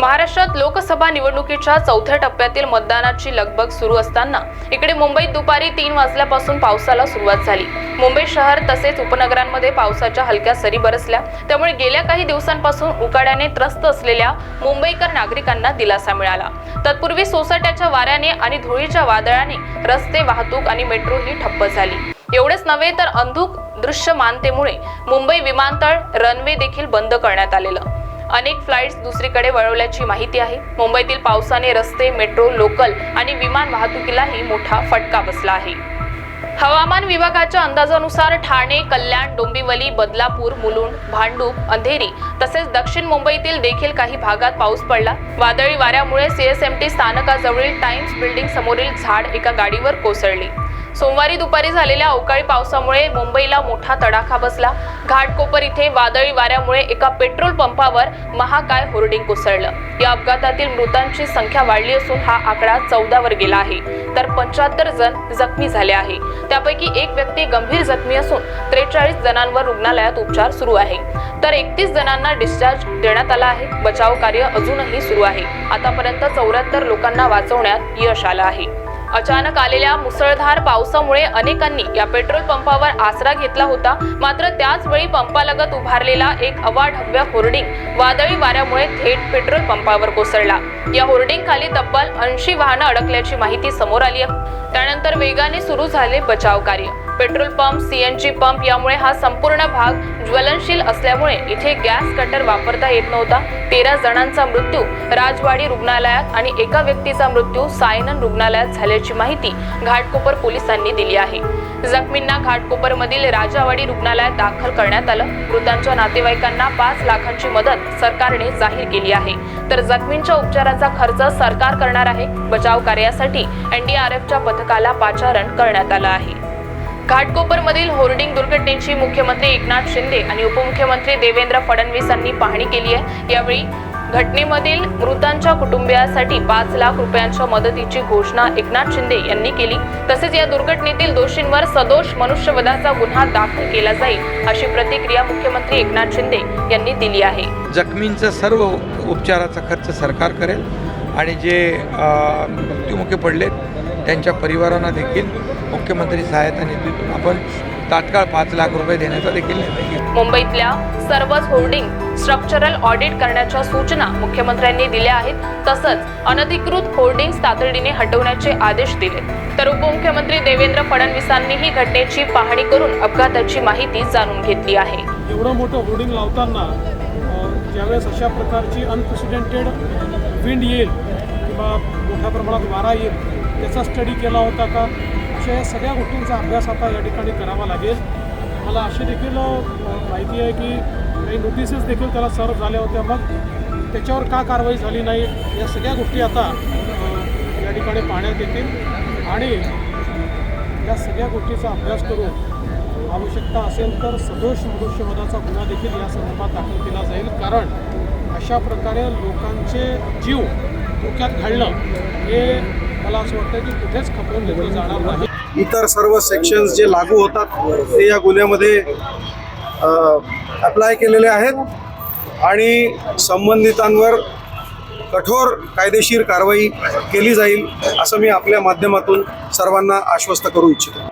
महाराष्ट्रात लोकसभा निवडणुकीच्या चौथ्या टप्प्यातील मतदानाची लगबग सुरू असताना इकडे मुंबईत दुपारी तीन वाजल्यापासून पावसाला सुरुवात झाली. मुंबई शहर तसेच उपनगरांमध्ये पावसाच्या हलक्या सरी बरसल्या. त्यामुळे गेल्या काही दिवसांपासून उकाड्याने त्रस्त असलेल्या मुंबईकर नागरिकांना दिलासा मिळाला. तत्पूर्वी सोसाट्याच्या वाऱ्याने आणि धुळीच्या वादळाने रस्ते वाहतूक आणि मेट्रो ही ठप्प झाली. एवढेच नव्हे तर अंधुक दृश्यमानतेमुळे मुंबई विमानतळ रनवे देखील बंद करण्यात आलेलं. अनेक फ्लाईट्स दुसरीकडे वळवल्याची माहिती आहे. मुंबईतील पावसाने रस्ते मेट्रो लोकल आणि विमान वाहतुकीलाही मोठा फटका बसला आहे. हवामान विभागाच्या अंदाजानुसार ठाणे कल्याण डोंबिवली बदलापूर मुलुंड भांडूप अंधेरी तसेच दक्षिण मुंबईतील देखील काही भागात पाऊस पडला. वादळी वाऱ्यामुळे सीएसएमटी स्थानकाजवळील टाइम्स बिल्डिंग समोरील झाड एका गाडीवर कोसळली. सोमवारी दुपारी झालेल्या अवकाळी पावसामुळे मुंबईला मोठा तडाखा बसला. घाटकोपर इथे वादळी वाऱ्यामुळे एका पेट्रोल पंपावर महाकाय होर्डिंग कोसळलं. या अपघातातील मृतांची संख्या वाढली असून हा आकडा चौदावर गेला आहे. तर पंच्याहत्तर जण जखमी झाले आहे. त्यापैकी एक व्यक्ती गंभीर जखमी असून त्रेचाळीस जणांवर रुग्णालयात उपचार सुरू आहे. तर एकतीस जणांना डिस्चार्ज देण्यात आला आहे. बचाव कार्य अजूनही सुरू आहे. आतापर्यंत चौऱ्याहत्तर लोकांना वाचवण्यात यश आलं आहे. अचानक आलेल्या मुसळधार पावसामुळे अनेकांनी या पेट्रोल पंपावर आसरा घेतला होता. मात्र त्याचवेळी पंपालगत उभारलेला एक अवाढव्य होर्डिंग वादळी वाऱ्यामुळे थेट पेट्रोल पंपावर कोसळला. या होर्डिंग खाली तब्बल ऐंशी वाहनं अडकल्याची माहिती समोर आली आहे. त्यानंतर वेगाने सुरू झाले बचाव कार्य. पेट्रोल पंप सीएनजी पंप यामुळे हा संपूर्ण भाग ज्वलनशील असल्यामुळे इथे गॅस कटर वापरता येत नव्हता. तेरा जणांचा मृत्यू राजवाडी रुग्णालयात आणि एका व्यक्तीचा मृत्यू सायनन रुग्णालयात झाल्याची माहिती घाटकोपर पोलिसांनी दिली आहे. जखमींना घाटकोपरमधील राजावाडी रुग्णालयात दाखल करण्यात आलं. मृतांच्या नातेवाईकांना पाच लाखांची मदत सरकारने जाहीर केली आहे. तर जखमींच्या उपचाराचा खर्च सरकार करणार आहे. बचाव कार्यासाठी एनडीआरएफच्या पथकाला पाचारण करण्यात आलं आहे. घाटकोपरमधील होर्डिंग दुर्घटनेची मुख्यमंत्री एकनाथ शिंदे आणि उपमुख्यमंत्री देवेंद्र फडणवीसांनी पाहणी केली आहे. यावेळी घटनेमधील मृतांच्या कुटुंबियासाठी पाच लाख रुपयांच्या मदतीची घोषणा एकनाथ शिंदे यांनी केली. तसेच या दुर्घटनेतील दोषींवर सदोष मनुष्यवधाचा गुन्हा दाखल केला जाईल अशी प्रतिक्रिया मुख्यमंत्री एकनाथ शिंदे यांनी दिली आहे. जखमींचा सर्व उपचाराचा खर्च सरकार करेल आणि जे मृत्युमुखी पडले त्यांच्या परिवारांना देखील मुख्यमंत्री सहायता निधीतून आपण तात्काळ पाच लाख रुपये देण्याचा देखील निर्णय घेतला. मुंबईतल्या सर्वच होर्डिंग स्ट्रक्चरल ऑडिट करण्याच्या सूचना मुख्यमंत्र्यांनी दिल्या आहेत तसंच अनधिकृत होर्डिंग्स तातडीने हटवण्याचे आदेश दिले. तर उपमुख्यमंत्री देवेंद्र फडणवीसांनीही घटनेची पाहणी करून अपघाताची माहिती जाणून घेतली आहे. एवढं मोठं होर्डिंग लावताना ज्यावेळेस अशा प्रकारची अनप्रेसिडेंटेड विंड येईल किंवा मोठ्या प्रमाणात वारा येईल त्याचा स्टडी केला होता का? अशा या सगळ्या गोष्टींचा अभ्यास आता या ठिकाणी करावा लागेल. मला अशी देखील माहिती आहे की काही नोटिसेस देखील त्याला सर्व झाल्या होत्या. मग त्याच्यावर का कारवाई झाली नाही या सगळ्या गोष्टी आता या ठिकाणी पाहण्यात येतील. आणि या सगळ्या गोष्टीचा अभ्यास करून आवश्यकता असेल तर सदोष मनुष्यवधाचा गुन्हा देखील या संदर्भात दाखल केला जाईल. कारण अशा प्रकारे लोकांचे जीव धोक्यात घालणं हे मला असं वाटतं की कुठेच खपवून घेतलं जाणार नाही. इतर सर्व सेक्शन्स जे लागू होतात ते या गुन्ह्यामध्ये अप्लाय केलेले आहेत. आणि संबंधितांवर कठोर कायदेशीर कारवाई केली जाईल असं मी आपल्या माध्यमातून सर्वांना आश्वस्त करू इच्छितो.